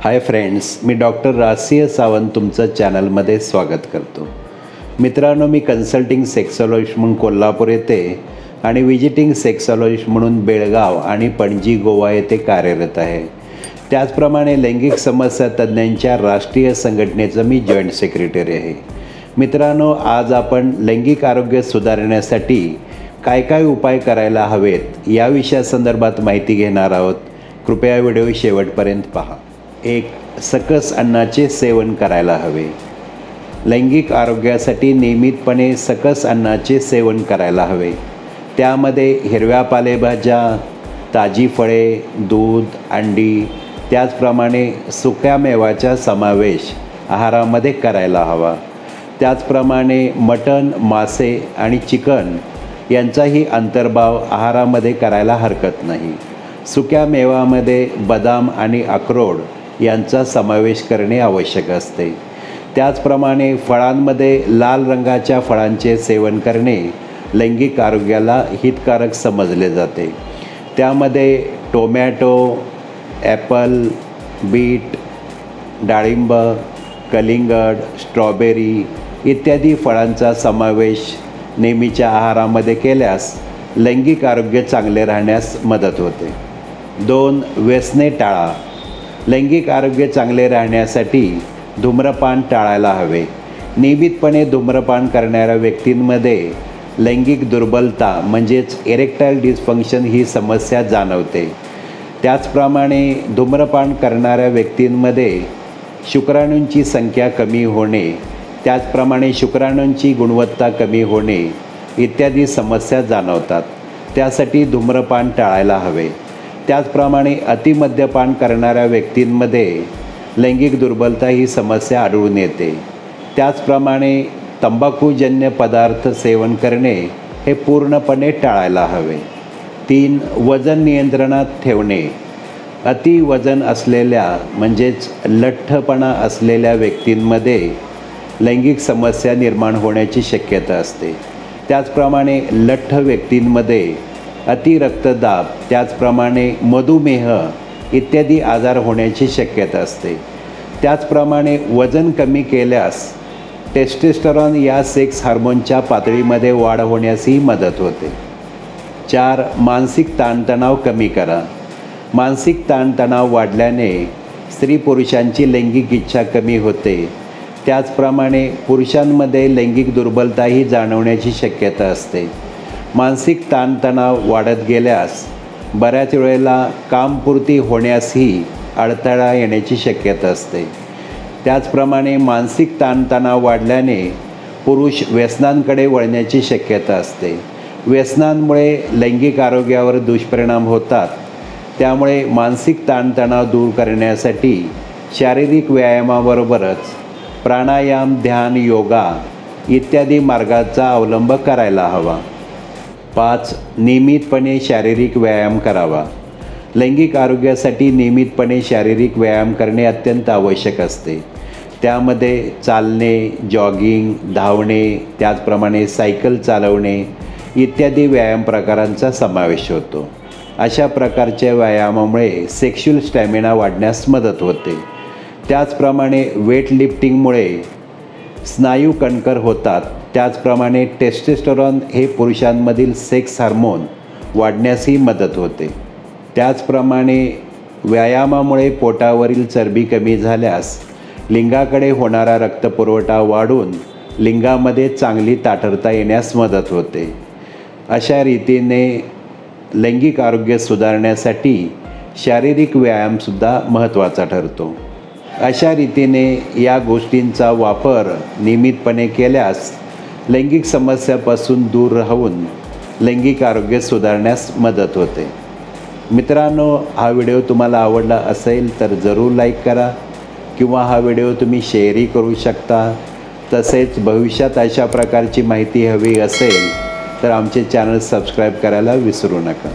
हाय friends मी doctor Rasiya Sawant तुमचं चॅनलमध्ये स्वागत करतो. मित्रांनो मी कन्सल्टिंग सेक्सॉलॉजिस्ट म्हणून कोल्हापूर येथे आणि विजिटिंग सेक्सॉलॉजिस्ट म्हणून बेळगाव आणि पणजी गोवा येथे कार्यरत आहे. त्याचप्रमाणे लैंगिक समस्या तज्ज्ञांच्या राष्ट्रीय संघटनेचं मी जॉईंट सेक्रेटरी आहे. मित्रांनो आज आपण लैंगिक आरोग्य सुधारण्यासाठी काय काय उपाय करायला हवेत या विषयासंदर्भात माहिती घेणार आहोत. कृपया व्हिडिओ शेवटपर्यंत पहा. एक सकस अन्नाचे सेवन करायला हवे. लैंगिक आरोग्यासाठी नियमितपणे सकस अन्नाचे सेवन करायला हवे. त्यामध्ये हिरव्या पालेभाज्या ताजी फळे दूध अंडी त्याचप्रमाणे सुक्या मेवाचा समावेश आहारामध्ये करायला हवा. त्याचप्रमाणे मटण मासे आणि चिकन यांचाही अंतर्भाव आहारामध्ये करायला हरकत नाही. सुक्या मेवामध्ये बदाम आणि अक्रोड यांचा समावेश करणे आवश्यक असते. त्याचप्रमाणे फळांमध्ये लाल रंगाच्या फळांचे सेवन करणे लैंगिक आरोग्याला हितकारक समजले जाते. त्यामध्ये टोमॅटो ॲपल बीट डाळिंब कलिंगड स्ट्रॉबेरी इत्यादी फळांचा समावेश नेहमीच्या आहारामध्ये केल्यास लैंगिक आरोग्य चांगले राहण्यास मदत होते. दोन व्यसने टाळा. लैंगिक आरोग्य चांगले राहण्यासाठी धूम्रपान टाळायला हवे. नियमितपणे धूम्रपान करणाऱ्या व्यक्तींमध्ये लैंगिक दुर्बलता म्हणजेच एरेक्टाईल डिस्फंक्शन ही समस्या जाणवते. त्याचप्रमाणे धूम्रपान करणाऱ्या व्यक्तींमध्ये शुक्राणूंची संख्या कमी होणे त्याचप्रमाणे शुक्राणूंची गुणवत्ता कमी होणे इत्यादी समस्या जाणवतात. त्यासाठी धूम्रपान टाळायला हवे. त्याचप्रमाणे अतिमद्यपान करणाऱ्या व्यक्तींमध्ये लैंगिक दुर्बलता ही समस्या आढळून येते. त्याचप्रमाणे तंबाखूजन्य पदार्थ सेवन करणे हे पूर्णपणे टाळायला हवे. तीन वजन नियंत्रणात ठेवणे. अति वजन असलेल्या म्हणजेच लठ्ठपणा असलेल्या व्यक्तींमध्ये लैंगिक समस्या निर्माण होण्याची शक्यता असते. त्याचप्रमाणे लठ्ठ व्यक्तींमध्ये अतिरक्तदाब त्याचप्रमाणे मधुमेह इत्यादी आजार होण्याची शक्यता असते. त्याचप्रमाणे वजन कमी केल्यास टेस्टेस्टरॉन या सेक्स हार्मोनच्या पातळीमध्ये वाढ होण्यासही मदत होते. चार मानसिक ताणतणाव कमी करा. मानसिक ताणतणाव वाढल्याने स्त्री पुरुषांची लैंगिक इच्छा कमी होते. त्याचप्रमाणे पुरुषांमध्ये लैंगिक दुर्बलताही जाणवण्याची शक्यता असते. मानसिक ताणतणाव वाढत गेल्यास बऱ्याच वेळेला कामपूर्ती होण्यासही अडथळा येण्याची शक्यता असते. त्याचप्रमाणे मानसिक ताणतणाव वाढल्याने पुरुष व्यसनांकडे वळण्याची शक्यता असते. व्यसनांमुळे लैंगिक आरोग्यावर दुष्परिणाम होतात. त्यामुळे मानसिक ताणतणाव दूर करण्यासाठी शारीरिक व्यायामाबरोबरच प्राणायाम ध्यान योगा इत्यादी मार्गाचा अवलंब करायला हवा. पाच नियमितपणे शारीरिक व्यायाम करावा. लैंगिक आरोग्यासाठी नियमितपणे शारीरिक व्यायाम करणे अत्यंत आवश्यक असते. त्यामध्ये चालणे जॉगिंग धावणे त्याचप्रमाणे सायकल चालवणे इत्यादी व्यायाम प्रकारांचा समावेश होतो. अशा प्रकारच्या व्यायामामुळे सेक्शुअल स्टॅमिना वाढण्यास मदत होते. त्याचप्रमाणे वेट लिफ्टिंगमुळे स्नायू कणकर होतात. त्याचप्रमाणे टेस्टेस्टरॉन हे पुरुषांमधील सेक्स हार्मोन वाढण्यासही मदत होते. त्याचप्रमाणे व्यायामामुळे पोटावरील चरबी कमी झाल्यास लिंगाकडे होणारा रक्तपुरवठा वाढून लिंगामध्ये चांगली ताठरता येण्यास मदत होते. अशा रीतीने लैंगिक आरोग्य सुधारण्यासाठी शारीरिक व्यायामसुद्धा महत्त्वाचा ठरतो. अशा रीतीने या गोष्टींचा वापर नियमितपणे केल्यास लैंगिक समस्यापासून दूर राहून लैंगिक आरोग्य सुधारण्यास मदत होते. मित्रांनो हा व्हिडिओ तुम्हाला आवडला असेल तर जरूर लाईक करा किंवा हा व्हिडिओ तुम्ही शेअरही करू शकता. तसेच भविष्यात अशा प्रकारची माहिती हवी असेल तर आमचे चॅनल सबस्क्राईब करायला विसरू नका.